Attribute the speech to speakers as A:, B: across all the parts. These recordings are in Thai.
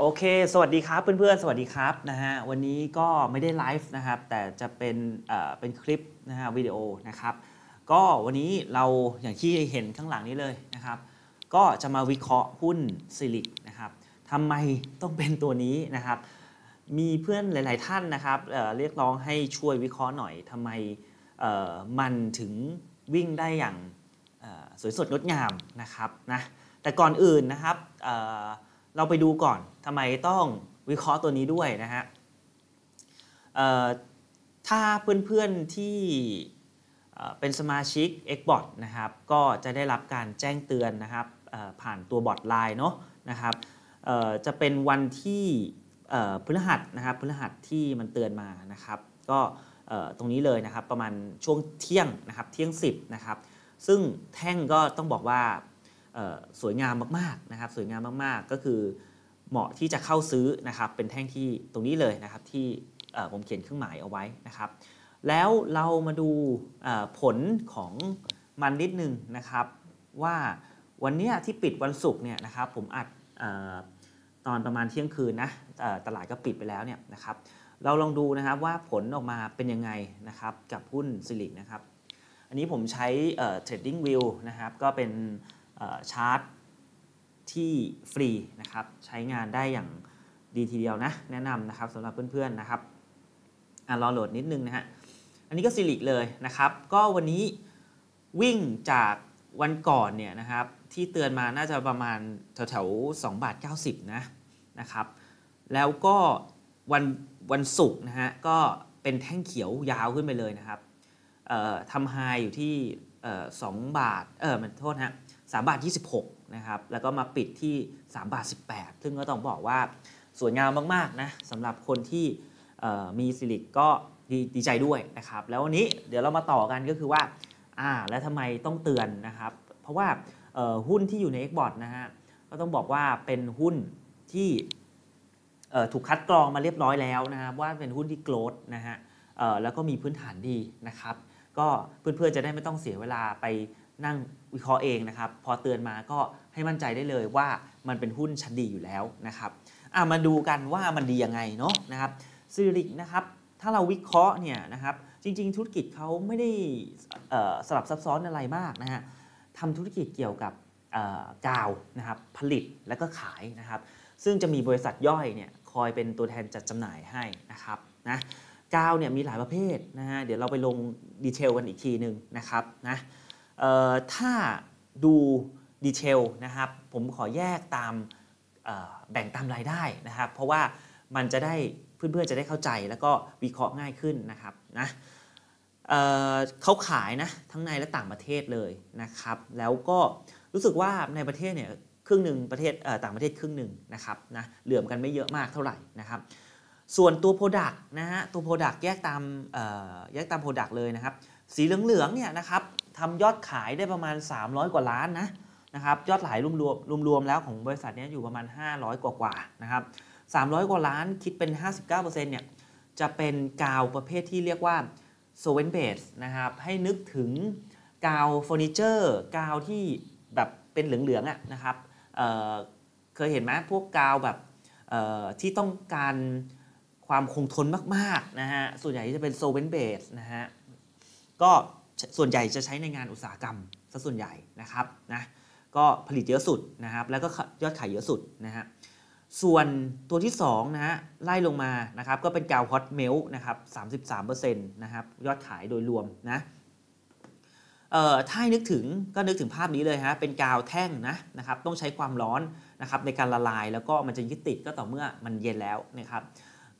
A: โอเค สวัสดีครับเพื่อนๆ สวัสดีครับนะฮะ วันนี้ก็ไม่ได้ไลฟ์นะครับ แต่จะเป็นเอ่อเป็นคลิปนะฮะวิดีโอนะครับ ก็วันนี้เราอย่างที่เห็นข้างหลังนี้เลยนะครับ ก็จะมาวิเคราะห์หุ้นซิลิกนะครับทำไมต้องเป็นตัวนี้นะครับ มีเพื่อนหลาย ๆ ท่านนะครับเเรียกร้องให้ช่วยวิเคราะห์หน่อยทำไมมันถึงวิ่งได้อย่างสวยสดงดงามนะครับนะ แต่ก่อนอื่นนะครับ เราไปดูก่อนทำไมต้องวิเคราะห์ตัวนี้ด้วยนะฮะถ้าเพื่อนๆที่เป็นสมาชิก Xbot นะครับ ก็จะได้รับการแจ้งเตือนนะครับผ่านตัวบอทไลน์เนาะนะครับจะเป็นวันที่เอ่อพฤหัสนะครับพฤหัสที่มันเตือนมานะครับ ก็ตรงนี้เลยนะครับประมาณช่วงเที่ยงนะครับเที่ยง 10นะครับซึ่งแท่งก็ต้องบอกว่า สวยงามมากๆนะครับสวยงามมากๆ ก็คือเหมาะที่จะเข้าซื้อนะครับเป็นแท่งที่ตรงนี้เลยนะครับที่ผมเขียนเครื่องหมายเอาไว้นะครับ แล้วเรามาดูผลของมันนิดนึงนะครับว่าวันนี้ที่ปิดวันศุกร์เนี่ยนะครับผมอัดออตอนประมาณเที่ยงคืนนะตลาดก็ปิดไปแล้วเนี่ยนะครับเราลองดูนะครับว่าผลออกมาเป็นยังไงนะครับกับหุ้นซิลิกนะครับ อันนี้ผมใช้ Trading View นะครับก็เป็น ชาร์ตที่ฟรีนะครับใช้งานได้อย่างดีทีเดียวนะ แนะนำนะครับสำหรับเพื่อนๆนะครับอะรอโหลดนิดนึงนะฮะอันนี้ก็ซิลิกเลยนะครับ ก็วันนี้วิ่งจากวันก่อนเนี่ยนะครับที่เตือนมาน่าจะประมาณแถวๆ2บาท90นะนะครับแล้วก็วันวันศุกร์นะฮะก็เป็นแท่งเขียวยาวขึ้นไปเลยนะครับทำไฮอยู่ที่เอ่อ2บาทเออมันโทษฮะ 3บาท26นะครับแล้วก็มาปิดที่3บาท18 ซึ่งก็ต้องบอกว่าสวยงามมากๆนะสำหรับคนที่มีซิลิกก็ดีดใจด้วยนะครับแล้ววันนี้เดี๋ยวเรามาต่อกันก็คือว่าอ่าแล้วทำไมต้องเตือนนะครับ เพราะว่าหุ้นที่อยู่ใน Xbot นะฮะก็ต้องบอกว่าเป็นหุ้นที่ถูกคัดกรองมาเรียบร้อยแล้วนะครับว่าเป็นหุ้นที่โกลดนะฮะแล้วก็มีพื้นฐานดีนะครับ ก็เพื่อนๆจะได้ไม่ต้องเสียเวลาไปนั่ง วิเคราะห์เองนะครับ พอเตือนมาก็ให้มั่นใจได้เลยว่ามันเป็นหุ้นชั้นดีอยู่แล้วนะครับอะมาดูกันว่ามันดียังไงเนาะนะครับซิลิกนะครับถ้าเราวิเคราะห์เนี่ยนะครับจริง ๆ ธุรกิจเขาไม่ได้สลับซับซ้อนอะไรมากนะฮะทำธุรกิจเกี่ยวกับกาวนะครับผลิตและก็ขายนะครับ ซึ่งจะมีบริษัทย่อยเนี่ยคอยเป็นตัวแทนจัดจำหน่ายให้นะครับนะกาวเนี่ยมีหลายประเภทนะฮะเดี๋ยวเราไปลงดีเทลกันอีกทีหนึ่งนะครับนะ ถ้าดูดีเทลนะครับผมขอแยกตามแบ่งตามรายได้นะครับ เพราะว่ามันจะได้เพื่อนๆจะได้เข้าใจแล้วก็วิเคราะห์ง่ายขึ้นนะครับนะเเขาขายนะทั้งในและต่างประเทศเลยนะครับ แล้วก็รู้สึกว่าในประเทศเนี่ยครึ่งหนึ่งประเทศต่างประเทศครึ่งหนึ่งนะครับนะเหลื่อมกันไม่เยอะมากเท่าไหร่นะครับ ส่วนตัว Product นะฮะตัว Product แยกตามแยกตาม Product เลยนะครับ สีเหลืองๆเนี่ยนะครับ ทำยอดขายได้ประมาณ 300 กว่าล้านนะนะครับยอดขายรวมรวมแล้วของบริษัทนี้อยู่ประมาณ 500 กว่าๆนะครับ300 กว่าล้านคิดเป็น 59%เนี่ยจะเป็นกาวประเภทที่เรียกว่า s o v e n base นะครับให้นึกถึงกาวเฟอร์นิเจอร์กาวที่แบบเป็นเหลืองๆอะนะครับเเคยเห็นไหมพวกกาวแบบที่ต้องการความคงทนมากๆนะฮะส่วนใหญ่จะเป็น s o v e n base นะฮะก็ ส่วนใหญ่จะใช้ในงานอุตสาหกรรมซะส่วนใหญ่นะครับนะก็ผลิตเยอะสุดนะครับแล้วก็ยอดขายเยอะสุดนะฮะส่วนตัวที่2นะฮะไล่ลงมานะครับก็เป็นกาวฮอตเมลนะครับ33%นะครับยอดขายโดยรวมนะเอ่อถ้าให้นึกถึงก็นึกถึงภาพนี้เลยฮะเป็นกาวแท่งนะนะครับต้องใช้ความร้อนนะครับในการละลายแล้วก็มันจะยึดติดก็ต่อเมื่อมันเย็นแล้วนะครับ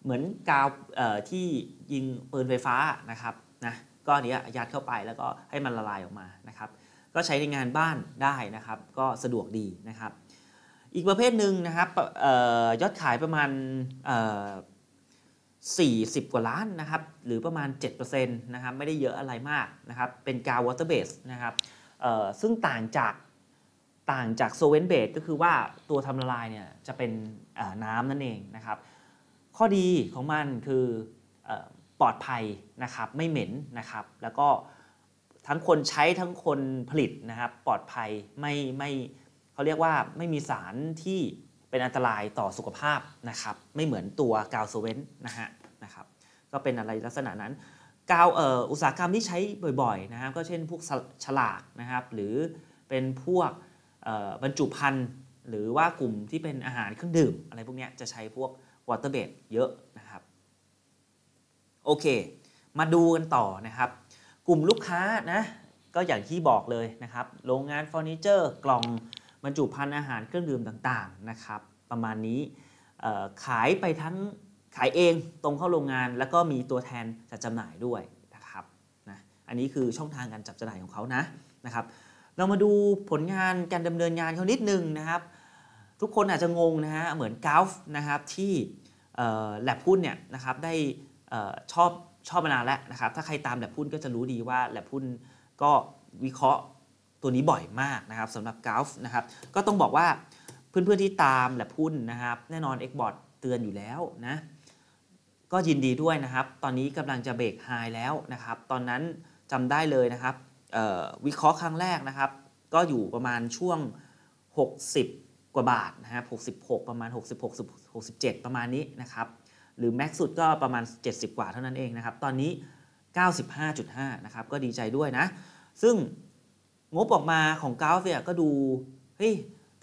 A: เหมือนกาวเอ่อที่ยิงปืนไฟฟ้านะครับนะ ก็อันนี้ยัดเข้าไปแล้วก็ให้มันละลายออกมานะครับ ก็ใช้ในงานบ้านได้นะครับ ก็สะดวกดีนะครับ อีกประเภทหนึ่งนะครับออยอดขายประมาณ 40 กว่าล้านนะครับ หรือประมาณ 7%นะครับ ไม่ได้เยอะอะไรมากนะครับ เป็นกาววอเตอร์เบสนะครับซึ่งต่างจากต่างจากโซเวนเบสก็คือว่าตัวทำละลายเนี่ยจะเป็นน้ำนั่นเองนะครับ ข้อดีของมันคือ ปลอดภัยนะครับไม่เหม็นนะครับ แล้วก็ทั้งคนใช้ทั้งคนผลิตนะครับ ปลอดภัยไม่ไม่เขาเรียกว่าไม่มีสารที่เป็นอันตรายต่อสุขภาพนะครับ ไม่เหมือนตัวกาวโซเวนนะฮะนะครับก็เป็นอะไรลักษณะนั้นกาวเอ่ออุตสาหกรรมที่ใช้บ่อยๆนะครับก็เช่นพวกฉลากนะครับ หรือเป็นพวกบรรจุภัณฑ์หรือว่ากลุ่มที่เป็นอาหารเครื่องดื่ม อะไรพวกนี้จะใช้พวกวอเตอร์เบดเยอะนะครับ โอเค มาดูกันต่อนะครับ กลุ่มลูกค้านะก็อย่างที่บอกเลยนะครับ โรงงานเฟอร์นิเจอร์กล่องบรรจุภัณฑ์อาหารเครื่องดื่มต่างๆนะครับ ประมาณนี้ขายไปทั้งขายเองตรงเข้าโรงงาน แล้วก็มีตัวแทนจัดจำหน่ายด้วยนะครับนะอันนี้คือช่องทางการจับจำหน่ายของเขานะนะครับ เรามาดูผลงานการดำเนินงานเขานิดนึงนะครับ ทุกคนอาจจะงงนะฮะเหมือนกาฟนะครับที่แลบหุ้นเนี่ยนะครับได้ ชอบชอบมานานแล้วนะครับ ถ้าใครตามแลบหุ้นก็จะรู้ดีว่าแลบหุ้นก็วิเคราะห์ตัวนี้บ่อยมากนะครับสำหรับกาฟนะครับ ก็ต้องบอกว่าเพื่อนๆที่ตามแลบหุ้นนะครับ แน่นอน Xboard เตือนอยู่แล้วนะ ก็ยินดีด้วยนะครับ ตอนนี้กำลังจะเบรกไฮแล้วนะครับ ตอนนั้นจำได้เลยนะครับวิเคราะห์ครั้งแรกนะครับ ก็อยู่ประมาณช่วง 60 กว่าบาทนะครับ66 ประมาณ 66 67 ประมาณนี้นะครับ หรือแม็กสุดก็ประมาณ 70 กว่าเท่านั้นเองนะครับ ตอนนี้ 95.5 นะครับ ก็ดีใจด้วยนะ ซึ่งงบออกมาของกราฟเนี่ยก็ดู เฮ้ย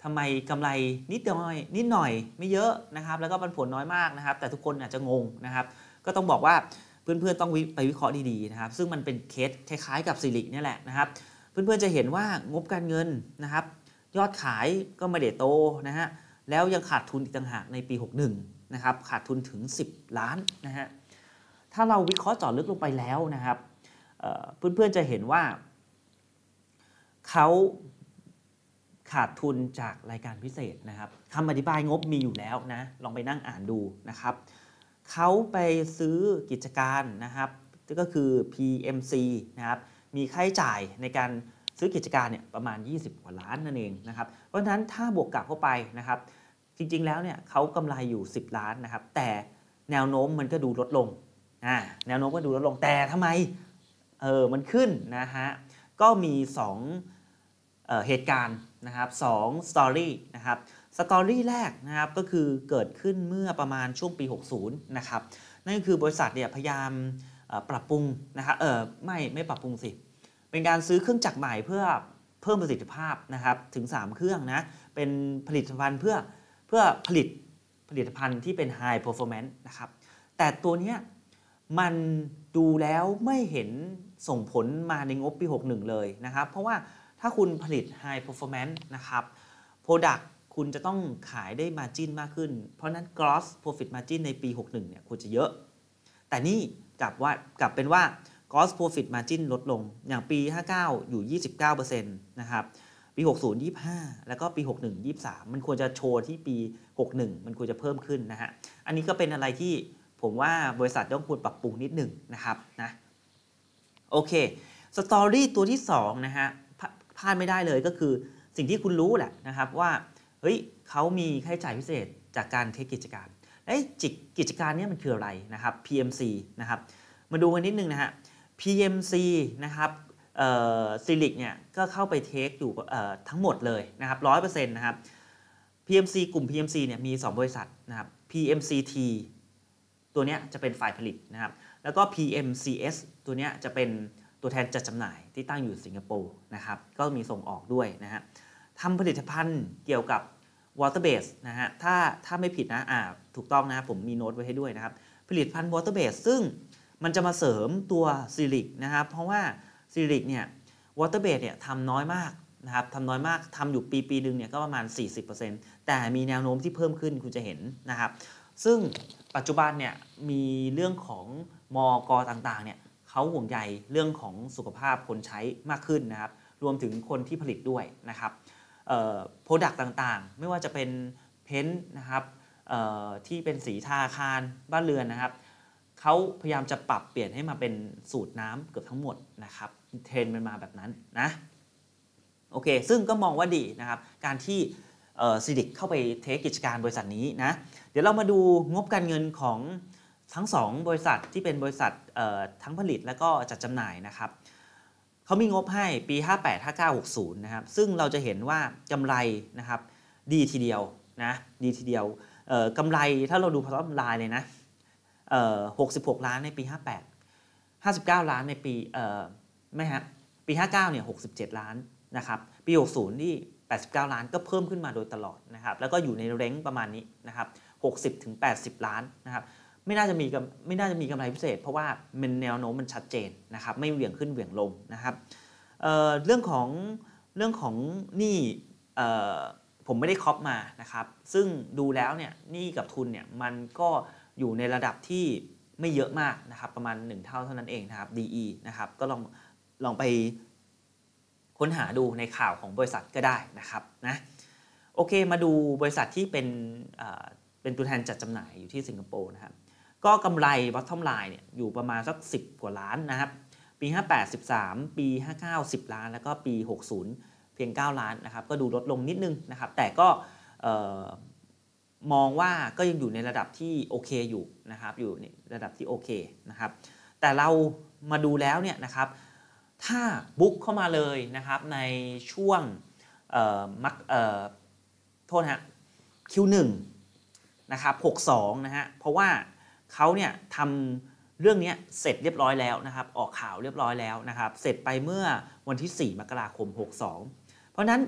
A: ทำไมกำไรนิดหน่อยนิดหน่อยไม่เยอะนะครับ แล้วก็ปันผลน้อยมากนะครับ แต่ทุกคนอาจจะงงนะครับ ก็ต้องบอกว่าเพื่อนๆต้องไปวิเคราะห์ดีๆนะครับ ซึ่งมันเป็นเคสคล้ายๆกับซิลิกนี่แหละนะครับ เพื่อนๆจะเห็นว่างบการเงินนะครับ ยอดขายก็ไม่ได้โตนะฮะ แล้วยังขาดทุนอีกต่างหากในปี 61 นะครับขาดทุนถึง 10 ล้านนะฮะถ้าเราวิเคราะห์เจาะลึกลงไปแล้วนะครับเพื่อนๆจะเห็นว่าเขาขาดทุนจากรายการพิเศษนะครับคำอธิบายงบมีอยู่แล้วนะลองไปนั่งอ่านดูนะครับเขาไปซื้อกิจการนะครับก็คือ PMC นะครับมีค่าใช้จ่ายในการซื้อกิจการเนี่ยประมาณ 20 กว่าล้านนั่นเองนะครับเพราะฉะนั้นถ้าบวกกลับเข้าไปนะครับ จริงๆแล้วเนี่ยเขากำไรอยู่ 10 ล้านนะครับ แต่แนวโน้มมันก็ดูลดลงอ่าแนวโน้มก็ดูลดลงแต่ทำไมเออมันขึ้นนะฮะก็มี2เหตุการณ์นะครับสองสตอรี่นะครับสตอรี่แรกนะครับก็คือเกิดขึ้นเมื่อประมาณช่วงปี 60 นะครับ นั่นคือบริษัทเนี่ยพยายามปรับปรุงนะครับเออไม่ไม่ปรับปรุงสิ เป็นการซื้อเครื่องจักรใหม่เพื่อเพิ่มประสิทธิภาพนะครับถึง 3 เครื่องนะเป็นผลิตภัณฑ์เพื่อ พื่อผลิตผลิตภัณฑ์ที่เป็น High Performance นะครับ แต่ตัวนี้มันดูแล้วไม่เห็นส่งผลมาในงบปี 61 เลยนะครับ เพราะว่าถ้าคุณผลิต High Performance นะครับ Product คุณจะต้องขายได้ Margin มากขึ้น เพราะนั้น Gross Profit Margin ในปี 61 เนี่ยควรจะเยอะ แต่นี่กลับว่ากลับเป็นว่า Gross Profit Margin ลดลง อย่างปี 59 อยู่ 29%นะครับ ปี 60 25 แล้วก็ปี 61 23 มันควรจะโชว์ที่ปี 61 มันควรจะเพิ่มขึ้นนะฮะ อันนี้ก็เป็นอะไรที่ผมว่าบริษัทต้องควรปรับปรุงนิดหนึ่งนะครับนะโอเคสตอรี่ตัวที่2นะฮะพลาดไม่ได้เลยก็คือสิ่งที่คุณรู้แหละนะครับว่าเฮ้ยเขามีค่าใช้จ่ายพิเศษจากการเทคกิจการไอ้จิกิจการนี้มันคืออะไรนะครับ PMC นะครับมาดูกันนิดนึงนะฮะ PMC นะครับ ซิลิกเนี่ยก็เข้าไปเทคอยู่ทั้งหมดเลยนะครับร้อยเปอร์เซ็นต์นะครับ PMC กลุ่ม PMC เนี่ยมี 2 บริษัทนะครับ PMCT ตัวเนี้ยจะเป็นฝ่ายผลิตนะครับ แล้วก็ PMCS ตัวเนี้ยจะเป็นตัวแทนจัดจำหน่ายที่ตั้งอยู่สิงคโปร์นะครับ ก็มีส่งออกด้วยนะฮะทำผลิตภัณฑ์เกี่ยวกับ water base นะฮะ ถ้าถ้าไม่ผิดนะ อ่า ถูกต้องนะ ผมมีโน้ตไว้ให้ด้วยนะครับ ผลิตภัณฑ์ water base ซึ่งมันจะมาเสริมตัวซิลิกนะครับ เพราะว่า ซิลิกเนี่ย water base เนี่ยทำน้อยมากนะครับทำน้อยมากทำอยู่ปีปีหนึ่งเนี่ยก็ประมาณ 40%แต่มีแนวโน้มที่เพิ่มขึ้นคุณจะเห็นนะครับ ซึ่งปัจจุบันเนี่ยมีเรื่องของมอกอต่างๆเนี่ยเขาห่วงใยเรื่องของสุขภาพคนใช้มากขึ้นนะครับ รวมถึงคนที่ผลิตด้วยนะครับโปรดักต์ต่างๆ ไม่ว่าจะเป็นเพ้นท์นะครับที่เป็นสีทาอาคารบ้านเรือนนะครับเขาพยายามจะปรับเปลี่ยนให้มาเป็นสูตรน้ำเกือบทั้งหมดนะครับ เทรนมันมาแบบนั้นนะโอเค ซึ่งก็มองว่าดีนะครับ การที่ซีดิกเข้าไปเทคกิจการบริษัทนี้นะ เดี๋ยวเรามาดูงบการเงินของทั้ง 2 บริษัทที่เป็นบริษัททั้งผลิตและก็จัดจำหน่ายนะครับเขามีงบให้ปี 58 59 60 นะครับ ซึ่งเราจะเห็นว่ากำไรนะครับดีทีเดียวนะดีทีเดียวกำไรถ้าเราดูพอต m ไลน์เลยนะ66 ล้านในปี 58 59 ล้านในปี ไม่ฮะปี 59เนี่ย67 ล้านนะครับปี 60นี่ 89 ล้านก็เพิ่มขึ้นมาโดยตลอดนะครับแล้วก็อยู่ในเร้งประมาณนี้นะครับ60ถึง80 ล้านนะครับไม่น่าจะมีไม่น่าจะมีกำไรพิเศษ เพราะว่ามันแนวโน้มมันชัดเจนนะครับไม่เหวี่ยงขึ้นเหวี่ยงลงนะครับเเรื่องของเรื่องของนี่ผมไม่ได้คอปมานะครับซึ่งดูแล้วเนี่ยนี่กับทุนเนี่ยมันก็อยู่ในระดับที่ไม่เยอะมากนะครับประมาณ 1 เท่าเท่านั้นเองนะครับ DE นะครับก็ลอง ลองไปค้นหาดูในข่าวของบริษัทก็ได้นะครับนะโอเคมาดูบริษัทที่เป็นเป็นตัวแทนจัดจำหน่ายอยู่ที่สิงคโปร์นะครับ ก็กำไร bottom line เนี่ยอยู่ประมาณสัก 10 กว่าล้านนะครับ ปี 58 13 ปี 59 10 ล้าน แล้วก็ปี 60 เพียง 9 ล้านนะครับ ก็ดูลดลงนิดนึงนะครับ แต่ก็มองว่าก็ยังอยู่ในระดับที่โอเคอยู่นะครับ อยู่ในระดับที่โอเคนะครับ แต่เรามาดูแล้วเนี่ยนะครับ ถ้าบุ๊กเข้ามาเลยนะครับในช่วงมักโทษฮะ Q1 นะครับ62นะฮะเพราะว่าเขาเนี่ยทำเรื่องนี้เสร็จเรียบร้อยแล้วนะครับ ออกข่าวเรียบร้อยแล้วนะครับ เสร็จไปเมื่อวันที่ 4 มกราคม 62 เพราะนั้น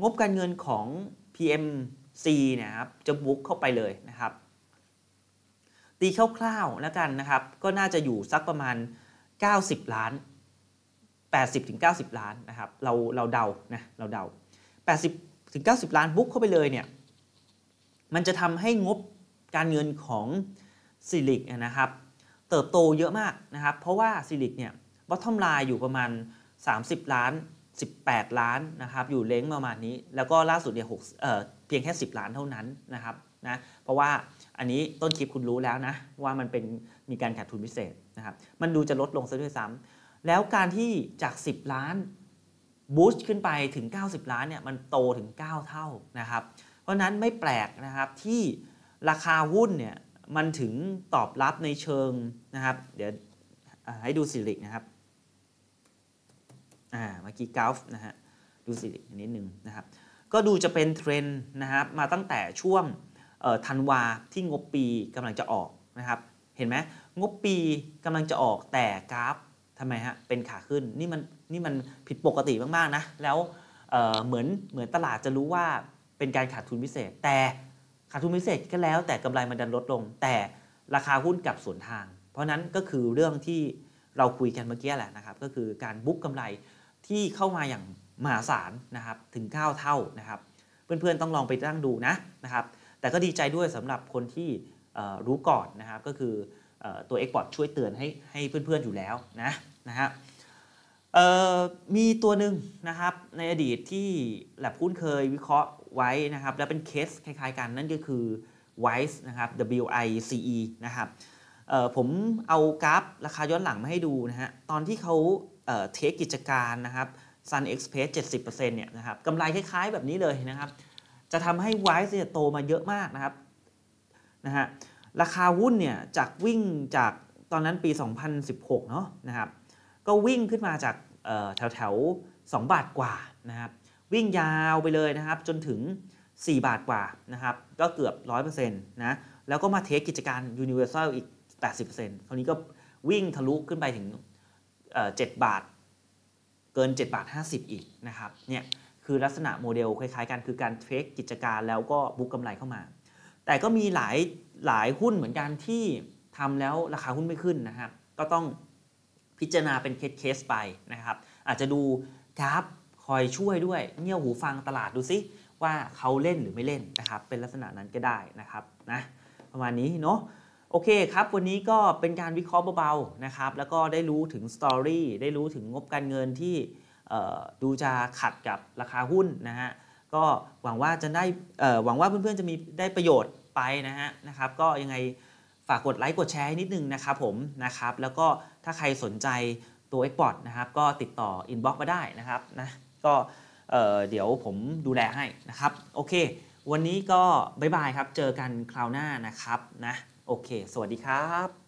A: งบการเงินของ PMC เนี่ยครับจะบุ๊กเข้าไปเลยนะครับ ตีคร่าวๆแล้วกันนะครับ ก็น่าจะอยู่สักประมาณ 90 ล้าน 80ถึง90ล้านนะครับเราเราเดานะเราเดา 80ถึง90 ล้านบุ๊กเข้าไปเลยเนี่ยมันจะทำให้งบการเงินของซิลิกนะครับเติบโตเยอะมากนะครับ เพราะว่าซิลิกเนี่ยบอททอมไลน์อยู่ประมาณ 30 ล้าน 18 ล้านนะครับอยู่เล้งประมาณนี้ แล้วก็ล่าสุดเนี่ยหกเอ่อเพียงแค่ 10 ล้านเท่านั้นนะครับนะเพราะว่าอันนี้ต้นคลิปคุณรู้แล้วนะว่ามันเป็นมีการขาดทุนพิเศษนะครับมันดูจะลดลงซะด้วยซ้ำ แล้วการที่จาก 10 ล้านบูสต์ขึ้นไปถึง 90 ล้านเนี่ยมันโตถึง 9 เท่านะครับ เพราะนั้นไม่แปลกนะครับที่ราคาหุ้นเนี่ยมันถึงตอบรับในเชิงนะครับ เดี๋ยวให้ดูสิริกนะครับอ่าเมื่อกี้กราฟนะฮะดูสิริกนิดนึงนะครับ ก็ดูจะเป็นเทรนด์นะครับมาตั้งแต่ช่วงธันวาที่งบปีกำลังจะออกนะครับ เห็นไหมงบปีกำลังจะออกแต่กราฟ ทำไมฮะเป็นขาขึ้นนี่มันนี่มันผิดปกติมากๆนะแล้วเเหมือนเหมือนตลาดจะรู้ว่าเป็นการขาดทุนพิเศษ แต่ขาดทุนพิเศษก็แล้ว แต่กำไรมันดันลดลง แต่ราคาหุ้นกลับสวนทาง เพราะนั้นก็คือเรื่องที่เราคุยกันเมื่อกี้แหละนะครับ ก็คือการบุ๊กกำไรที่เข้ามาอย่างมหาศาลนะครับถึง 9 เท่านะครับ เพื่อนๆต้องลองไปตั้งดูนะนะครับ แต่ก็ดีใจด้วยสำหรับคนที่รู้ก่อนนะครับก็คือตัว e x p o r t ช่วยเตือนให้ให้เพื่อนๆอยู่แล้วนะ นะฮะมีตัวหนึ่งนะครับในอดีตที่แลบหุ้นเคยวิเคราะห์ไว้นะครับแล้วเป็นเคสคล้ายๆกันนั่นก็คือ WISE นะครับ W I C E นะครับผมเอากราฟราคาย้อนหลังมาให้ดูนะฮะตอนที่เขาเทคกิจการนะครับ Sun Express 70%เนี่ยนะครับกำไรคล้ายๆแบบนี้เลยนะครับ จะทำให้ WISE เนี่ยโตมาเยอะมากนะครับนะฮะราคาหุ้นเนี่ยจากวิ่งจากตอนนั้นปี 2016 เนาะนะครับ ก็วิ่งขึ้นมาจากแถวแถว2บาทกว่านะครับวิ่งยาวไปเลยนะครับจนถึง 4 บาทกว่านะครับก็เกือบ 100%นะแล้วก็มาเทคกิจการ Universal อีก 80%คราวนี้ก็วิ่งทะลุขึ้นไปถึง 7 บาท เกิน 7 บาท 50 อีกนะครับเนี่ยคือลักษณะโมเดลคล้ายๆกันคือการเทคกิจการแล้วก็บุกกำไรเข้ามา แต่ก็มีหลายหลายหุ้นเหมือนกันที่ทำแล้วราคาหุ้นไม่ขึ้นนะครับก็ต้อง พิจารณาเป็นเคสๆไปนะครับ อาจจะดูกราฟคอยช่วยด้วยเงี่ยวหูฟังตลาดดูซิว่าเขาเล่นหรือไม่เล่นนะครับ เป็นลักษณะนั้นก็ได้นะครับนะประมาณนี้เนาะโอเคครับ วันนี้ก็เป็นการวิเคราะห์เบาๆนะครับ แล้วก็ได้รู้ถึงสตอรี่ได้รู้ถึงงบการเงินที่ดูจะขัดกับราคาหุ้นนะฮะก็หวังว่าจะได้หวังว่าเพื่อนๆจะมีได้ประโยชน์ไปนะฮะนะครับ ก็ยังไงากกดไลค์กดแชร์ให้นิดนึงนะครับผมนะครับแล้วก็ถ้าใครสนใจตัว Export นะครับก็ติดต่อ Inbox มาได้นะครับนะก็เดี๋ยวผมดูแลให้นะครับโอเค วันนี้ก็บ๊ายบายครับ เจอกันคราวหน้านะครับนะโอเค สวัสดีครับ